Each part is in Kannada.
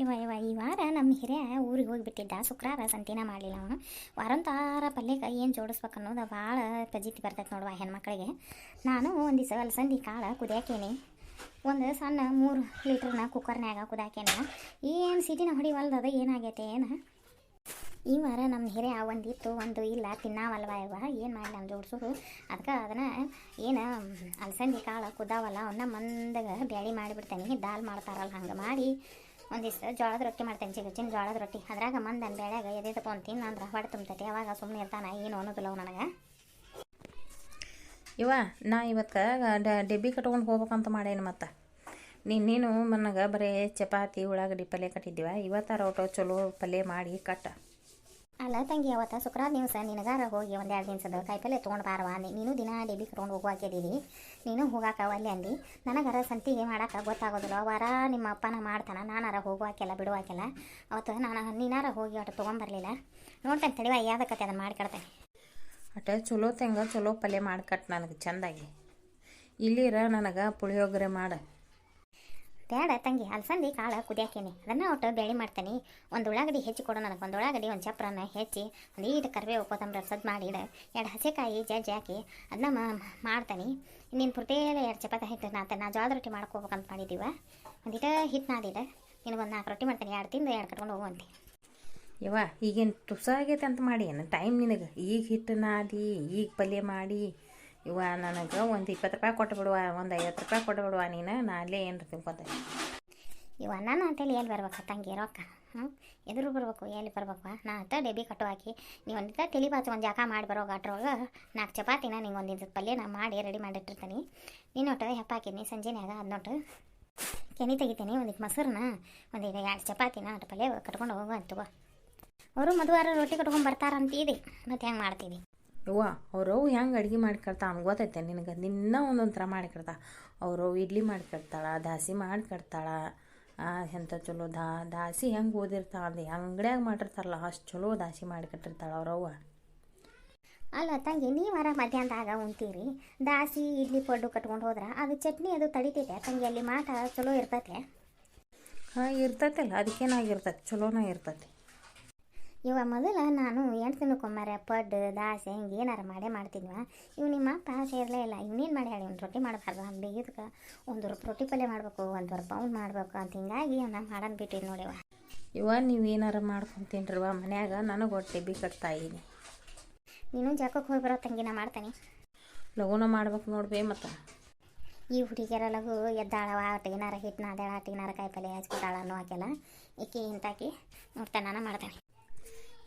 ಇವ ಇವ, ಈ ವಾರ ನಮ್ಮ ಹಿರಿಯ ಊರಿಗೆ ಹೋಗಿಬಿಟ್ಟಿದ್ದ. ಶುಕ್ರವಾರ ಸಂತಿನ ಮಾಡಲಿಲ್ಲ ಅವನು. ವಾರಂತಾರ ಪಲ್ಯಕ್ಕೆ ಏನು ಜೋಡಿಸ್ಬೇಕು ಅನ್ನೋದು ಭಾಳ ಪಜಿತಿ ಬರ್ತೈತೆ ನೋಡುವ ಹೆಣ್ಮಕ್ಳಿಗೆ. ನಾನು ಒಂದು ದಿವಸ ಅಲಸಂದಿ ಕಾಳು ಕುದಿಯಾಕೇನಿ. ಒಂದು ಸಣ್ಣ ಮೂರು ಲೀಟ್ರನ್ನ ಕುಕ್ಕರ್ನ್ಯಾಗ ಕುದಾಕೇನ ಏನು ಸಿಟಿನ ಹೊಡಿವಲ್ದದ ಏನಾಗೈತೆ ಏನು? ಈ ವಾರ ನಮ್ಮ ಹಿರಿಯ ಒಂದಿತ್ತು, ಒಂದು ಇಲ್ಲ, ತಿನ್ನಾವಲ್ವ ಇವ ಏನು ಮಾಡಲಿ ನಮ್ಮ ಜೋಡಿಸೋದು ಅದಕ್ಕೆ ಅದನ್ನು ಏನು ಅಲಸಂದಿ ಕಾಳು ಕುದಾವಲ್ಲ ಅವನ್ನ ಮಂದಾಗ ಬ್ಯಾಳಿ ಮಾಡಿಬಿಡ್ತೇನೆ. ದಾಲ್ ಮಾಡ್ತಾರಲ್ಲ, ಹಂಗೆ ಮಾಡಿ ಒಂದಿಷ್ಟು ಜೋಳದ ರೊಟ್ಟಿ ಮಾಡ್ತೇನೆ ಚಿಗಚಿನ ಜೋಳದ ರೊಟ್ಟಿ. ಅದ್ರಾಗ ಮಂದನ್ ಬೇಳೆಗ ಎದೆದಪ್ಪ ತಗೊಂತೀನಿ ಅಂದ್ರೆ ಹೊಡೆ ತುಂಬತೈತಿ. ಅವಾಗ ಸುಮ್ಮನೆ ಇರ್ತಾನ, ಏನು ಅನ್ನೋದಿಲ್ಲ ನನಗೆ. ಇವ, ನಾ ಇವತ್ತು ಡೆಬ್ಬಿ ಕಟ್ಕೊಂಡು ಹೋಗ್ಬೇಕಂತ ಮಾಡೇನು ಮತ್ತು. ನಿನ್ನೇನು ನೀನು ನನಗೆ ಬರೀ ಚಪಾತಿ, ಉಳ್ಳಾಗಡ್ಡಿ ಪಲ್ಯ ಕಟ್ಟಿದ್ದೀವ. ಇವತ್ತಾರ ಒಟ್ಟು ಚಲೋ ಪಲ್ಯ ಮಾಡಿ ಕಟ್ಟ. ಅಲ್ಲ ತಂಗಿ, ಅವತ್ತ ಶುಕ್ರವಾರ ದಿವಸ ನಿನಗಾರ ಹೋಗಿ ಒಂದು ಎರಡು ದಿವಸದ ಕಾಯಿಪಲ್ಲೆ ತೊಗೊಂಡು ಬಾರವ ನೀನು ದಿನ ಡೇಬಿ ತೊಗೊಂಡು ಹೋಗುವಾಕಿದ್ದೀರಿ ನೀನು ಹೋಗಾಕ ಅಲ್ಲಿ ಅಂದು ನನಗಾರ ಸಂತಿಗೆ ಮಾಡಾಕ ಗೊತ್ತಾಗೋದಿಲ್ಲ. ವಾರ ನಿಮ್ಮ ಅಪ್ಪನ ಮಾಡ್ತಾನೆ, ನಾನಾರ ಹೋಗುವಾಕೆಲ್ಲ ಬಿಡುವಾಕೆಲ್ಲ ಅವತ್ತು ನಾನು ನೀನಾರ ಹೋಗಿ ಒಟ್ಟು ತೊಗೊಂಬರ್ಲಿಲ್ಲ ನೋಡ್ತೇನೆ ತಡಿವ ಯಾವ್ದಕ್ಕತ್ತೆ ಅದನ್ನು ಮಾಡ್ಕೊಡ್ತೇನೆ. ಅಟ ಚಲೋ ತೆಂಗ, ಚಲೋ ಪಲ್ಯ ಮಾಡಿ ಕಟ್ ನನಗೆ ಚೆಂದಾಗಿ. ಇಲ್ಲಿರ ನನಗೆ ಪುಳಿಯೋಗರೆ ಮಾಡು. ಬೇಡ ತಂಗಿ ಅಲ್ಸಂದಿ ಕಾಳು ಕುದಿಯಾಕೇನಿ. ಅದನ್ನ ಒಟ್ಟು ಬೇಳೆ ಮಾಡ್ತೇನೆ. ಒಂದು ಉಳ್ಳಾಗಡ್ಡಿ ಹೆಚ್ಚಿ ಕೊಡು ನನಗೆ. ಒಂದು ಉಳ್ಳಾಗಡ್ಡಿ, ಒಂದು ಚಪ್ರನ್ನ ಹೆಚ್ಚಿ ಒಂದು ಈಟು ಕರಿಬೇವು ಕೊತ್ತಂಬರಿ ಸದ್ ಮಾಡಿ ಇಡ. ಎರಡು ಹಸೆಕಾಯಿ ಜಜ್ಜಿ ಹಾಕಿ ಅದನ್ನ ಮಾಡ್ತೇನೆ. ನೀನು ಪುರ್ತೇಲೆ ಎರಡು ಚಪಾತಿ ಹಿಟ್ಟು ನಾತ ನಾ ಜೋಳದ ರೊಟ್ಟಿ ಮಾಡ್ಕೋಬೇಕಂತ ಮಾಡಿದ್ದೀವ ಒಂದಿಟ ಹಿಟ್ಟು ನಾದಿಡ ನಿನಗೊಂದು ನಾಲ್ಕು ರೊಟ್ಟಿ ಮಾಡ್ತೇನೆ. ಎರಡು ತಿಂದು ಎರಡು ಕಟ್ಕೊಂಡು ಹೋಗುವಂತೆ ಯವ್ವ, ಈಗೇನು ತುಸ ಆಗೈತೆ ಅಂತ ಮಾಡಿ ಏನು? ಟೈಮ್ ನಿನಗೆ. ಈಗ ಹಿಟ್ಟು ನಾದಿ, ಈಗ ಪಲ್ಯ ಮಾಡಿ. ಇವ ನನಗೆ ಒಂದು ಇಪ್ಪತ್ತು ರೂಪಾಯಿ ಕೊಟ್ಟು ಬಿಡುವ, ಒಂದು ಐವತ್ತು ರೂಪಾಯಿ ಕೊಟ್ಟು ಬಿಡುವ, ನೀನು ನಾ ಅಲ್ಲೇ ಏನು ತಿನ್ಕೋತ ಇವ ನನ್ನ ಅಂತೇಳಿ ಎಲ್ಲಿ ಬರ್ಬೇಕು, ತಂಗಿ ರೊಕ್ಕ? ಹ್ಞೂ ಎದುರು ಬರ್ಬೇಕು, ಎಲ್ಲಿ ಬರ್ಬೇಕು ನಾ ಅಂತ ಡೆಬಿ ಕಟ್ಟು ಹಾಕಿ ನೀವು ಒಂದಿಟ ತಲೆ ಬಾಚು ಒಂದು ಜಾಕ ಮಾಡಿ ಬರೋ ಅಟ್ರೊಳಗೆ ನಾಲ್ಕು ಚಪಾತಿನ ನಿಂಗೆ ಒಂದಿದ್ದು ಪಲ್ಯ ನಾ ಮಾಡಿ ರೆಡಿ ಮಾಡಿಟ್ಟಿರ್ತೀನಿ ನೀನೊಟ್ಟು ಹೆಪ್ಪ ಹಾಕಿದ್ನಿ ಸಂಜೆನ್ಯಾಗ ಅದನ್ನೊಟ್ಟು ಕೆನಿ ತೆಗಿತೀನಿ ಒಂದಿಟ್ಟು ಮೊಸರನ್ನ ಒಂದಿಟ್ಟು ಎರಡು ಚಪಾತಿನ ಅಟ್ಟು ಪಲ್ಯ ಕಟ್ಕೊಂಡು ಹೋಗು ಅಂತವ ಅವರು ಮದುವಾರ ರೊಟ್ಟಿ ಕಟ್ಕೊಂಡು ಬರ್ತಾರಂತೀವಿ ಮತ್ತೆ ಹೆಂಗೆ ಮಾಡ್ತೀವಿ ಯವ್ವ ಅವ್ರವ್ ಹೆಂಗೆ ಅಡುಗೆ ಮಾಡಿ ಕಟ್ತಾ ಅವ್ನು ಗೊತ್ತೈತೆ ನಿನಗೆ ನಿನ್ನ ಒಂದೊಂದು ಥರ ಮಾಡಿಕೊಡ್ತಾ ಅವರು ಅವ್ರವ್ ಇಡ್ಲಿ ಮಾಡ್ಕೊಡ್ತಾಳ ದಾಸಿ ಮಾಡಿ ಕಟ್ತಾಳ ಎಂಥ ಚಲೋ ದಾ ದಾಸಿ ಹೆಂಗೆ ಓದಿರ್ತಾಳ ಅಂದ್ರೆ ಅಂಗಡಿಯಾಗ ಮಾಡಿರ್ತಾರಲ್ಲ ಅಷ್ಟು ಚಲೋ ದಾಸಿ ಮಾಡಿ ಅವ್ರ ಅವ್ರವ್ವ ಅಲ್ಲ ತಂಗಿ ನೀವಾರ ಮಧ್ಯಾಹ್ನದಾಗ ಉಣ್ತೀರಿ? ದಾಸಿ ಇಡ್ಲಿ ಪಡ್ಡು ಕಟ್ಕೊಂಡು ಹೋದ್ರೆ ಅದು ಚಟ್ನಿ ಅದು ತಡಿತೈತೆ ತಂಗಿ ಅಲ್ಲಿ ಮಾಟ ಚಲೋ ಇರ್ತೈತೆ. ಹಾಂ ಇರ್ತೈತಲ್ಲ ಅದಕ್ಕೇನಾಗಿರ್ತೈತೆ ಚಲೋನಾಗಿರ್ತೈತೆ ಇರ್ತೈತಿ. ಇವ ಮೊದಲ ನಾನು ಎಂಟು ದಿನಕ್ಕೊಮ್ಮರೆ ಪಡ್ಡು ದಾಸೆ ಹಿಂಗೆ ಏನಾರು ಮಾಡೇ ಮಾಡ್ತಿದ್ವ. ಇವ್ ನಿಮ್ಮ ಅಪ್ಪ ಸೇರಲೇ ಇಲ್ಲ. ಇವನೇನು ಮಾಡಿ ಹೇಳಿ ಒಂದು ರೊಟ್ಟಿ ಮಾಡಬಾರ್ದು? ಹಂಗೆ ಬೇಗಿದ್ಕೆ ಒಂದು ರೊಟ್ಟಿ ಪಲ್ಯ ಮಾಡಬೇಕು ಒಂದು ಪೌಂಡ್ ಮಾಡಬೇಕು ಅಂತ ಹಿಂಗಾಗಿ ಅವನ ಮಾಡನ್ ಬಿಟ್ಟಿದ್ದು ನೋಡಿವ ಇವ. ನೀವು ಏನಾರು ಮಾಡ್ಕೊಂಡು ತಿನ್ರಿವ ಮನ್ಯಾಗ ನನಗೆ ಹೊಟ್ಟೆ ಬಿ ಕಟ್ತಾ ಇದೀನಿ. ನೀನು ಜಾಕಕ್ಕೆ ಹೋಗಿ ಬರೋ ತಂಗಿನ ಮಾಡ್ತಾನೆ. ಲಘುನ ಮಾಡ್ಬೇಕು ನೋಡ್ಬೇ ಮತ್ತು. ಈ ಹುಡುಗಿಯರ ಲಘು ಎದ್ದಾಳವ ಏನಾರ ಹಿಟ್ಟು ನಾದಾಳ ಆಟ ಏನಾರ ಕಾಯಿ ಪಲ್ಯ ಹಚ್ಕೊತಾಳ ಅನ್ನೋ ಹಾಕೆಲ್ಲ ಈಕೆ ಇಂತಾಕಿ ನೋಡ್ತಾನ ನಾನು ಮಾಡ್ತೇನೆ.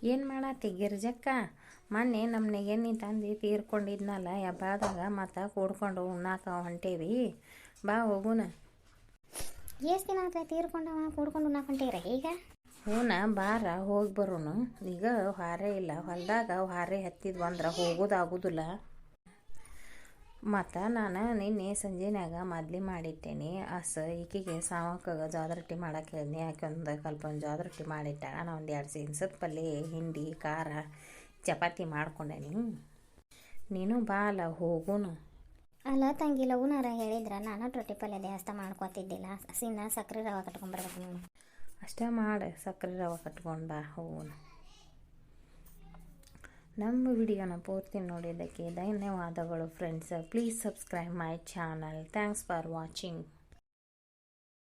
ಏನು ಮಾಡತ್ತಿ ಗಿರ್ಜಕ್ಕ? ಮೊನ್ನೆ ನಮ್ಮ ನೆಗೆನಿ ತಂದು ತೀರ್ಕೊಂಡಿದ್ನಲ್ಲ ಹಬ್ಬದಾಗ ಮತ್ತು ಕೂಡ್ಕೊಂಡು ಉಣ್ಣಾಕ ಹೊಂಟೇವಿ. ಬಾ ಹೋಗುನ. ಎಷ್ಟು ದಿನ ಆತ ತೀರ್ಕೊಂಡವ? ಕೂಡ್ಕೊಂಡು ನಾಕೊಂತೀರ ಈಗ? ಹೂನ ಬಾರ ಹೋಗಿ ಬರೋನು. ಈಗ ಹಾರೆ ಇಲ್ಲ. ಹೊಲದಾಗ ಹಾರೆ ಹತ್ತಿದ್ವು ಅಂದ್ರೆ ಹೋಗೋದಾಗೋದಿಲ್ಲ. ಮತ್ತು ನಾನು ನಿನ್ನೆ ಸಂಜೆನಾಗ ಮದ್ಲಿ ಮಾಡಿಟ್ಟೇನಿ. ಅಸ ಈಕೆಗೆ ಸಾವಕ್ಕಾಗ ಜೋಳದ ರೊಟ್ಟಿ ಮಾಡಕ್ಕೆ ಹೇಳಿದ್ನಿ. ಆಕೆ ಒಂದು ಸ್ವಲ್ಪ ಒಂದು ಜೋಳದ ರೊಟ್ಟಿ ಮಾಡಿಟ್ಟಾಗ ನಾನು ಒಂದು ಎರಡು ಸೀನ್ಸದ ಪಲ್ಯ ಹಿಂಡಿ ಖಾರ ಚಪಾತಿ ಮಾಡ್ಕೊಂಡೇನಿ. ನೀನು ಬಾ ಅಲ್ಲ ಹೋಗುನು. ಅಲ್ಲ ತಂಗಿ ಲಗುನಾರ ಹೇಳಿದ್ರ ನಾನು ರೊಟ್ಟಿ ಪಲ್ಯ ಜಾಸ್ತಿ ಮಾಡ್ಕೊತಿದ್ದಿಲ್ಲ. ಸಿನ್ನ ಸಕ್ಕರೆ ರವ ಕಟ್ಕೊಂಡ್ಬರ್ಬೇಕು ನೀನು. ಅಷ್ಟೇ ಮಾಡು. ಸಕ್ಕರೆ ರವ ಕಟ್ಕೊಂಡು ಬಾ ಹೋಗೋಣ ನಮ್ಮ ವಿಡಿಯೋನ ಪೂರ್ತಿ ನೋಡಿದ್ದಕ್ಕೆ ಧನ್ಯವಾದಗಳು friends please subscribe my channel thanks for watching